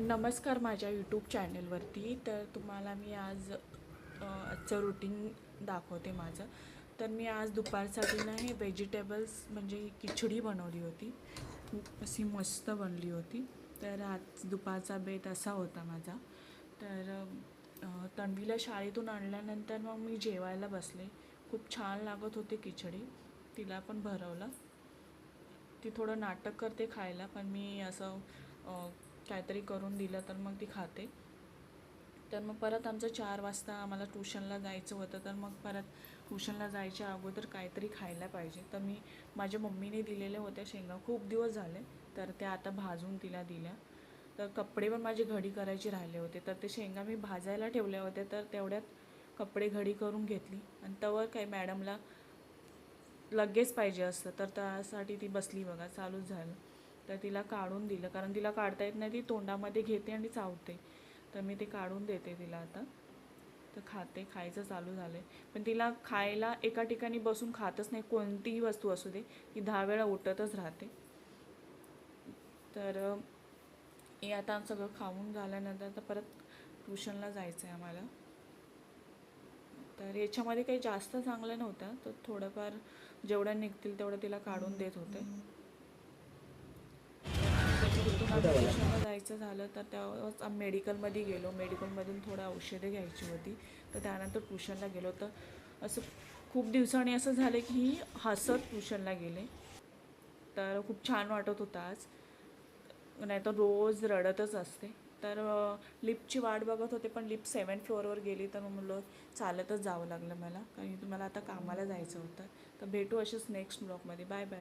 नमस्कार माझ्या यूट्यूब चॅनलवरती तर तुम्हाला मी आज आजचं रुटीन दाखवते माझं. तर मी आज दुपारसाठी ना हे व्हेजिटेबल्स म्हणजे खिचडी बनवली होती. खूप अशी मस्त बनली होती. तर आज दुपारचा बेत असा होता माझा. तर तणवीला शाळेतून आणल्यानंतर मग मी जेवायला बसले. खूप छान लागत होती खिचडी. तिला पण भरवलं. ती थोडं नाटक करते खायला पण मी असं काहीतरी करून दिलं तर मग ती खाते. तर मग परत आमचं चार वाजता आम्हाला ट्युशनला जायचं होतं तर मग परत ट्युशनला जायच्या अगोदर काहीतरी खायला पाहिजे. तर मी माझ्या मम्मीने दिलेल्या होत्या शेंगा. खूप दिवस झाले तर त्या आता भाजून तिला दिल्या. तर कपडे पण माझे घडी करायचे राहिले होते. तर ते शेंगा मी भाजायला ठेवल्या होत्या तर तेवढ्यात कपडे घडी करून घेतली. आणि तवर काही मॅडमला लगेच पाहिजे असतं तर त्यासाठी ती बसली बघा चालूच झालं. तर तिला काढून दिलं. कारण तिला काढता येत नाही ती तोंडामध्ये घेते आणि चावते. तर मी ते काढून देते तिला आता. तर खाते खायचं चालू झालं आहे पण तिला खायला एका ठिकाणी बसून खातच नाही. कोणतीही वस्तू असू दे ती दहा वेळा उठतच राहते. तर हे आता सगळं खाऊन झाल्यानंतर तर परत ट्युशनला जायचं आहे आम्हाला. तर याच्यामध्ये काही जास्त चांगलं नव्हतं. तर थोडंफार जेवढं निघतील तेवढं तिला काढून देत होते. ऑपरेशनला जायचं झालं तर तेव्हाच आम्ही मेडिकलमध्ये गेलो. मेडिकलमधून थोडं औषधं घ्यायची होती. तर त्यानंतर ट्युशनला गेलो. तर असं खूप दिवसांनी असं झालं की ही हसत ट्युशनला गेले. तर खूप छान वाटत होतं आज. नाही तर रोज रडतच असते. तर लिपची वाट बघत होते पण लिप सेवन फ्लोअरवर गेली तर म्हणलं चालतच जावं लागलं मला. कारण तुम्हाला आता कामाला जायचं होतं. तर भेटू असेच नेक्स्ट ब्लॉगमध्ये. Bye bye.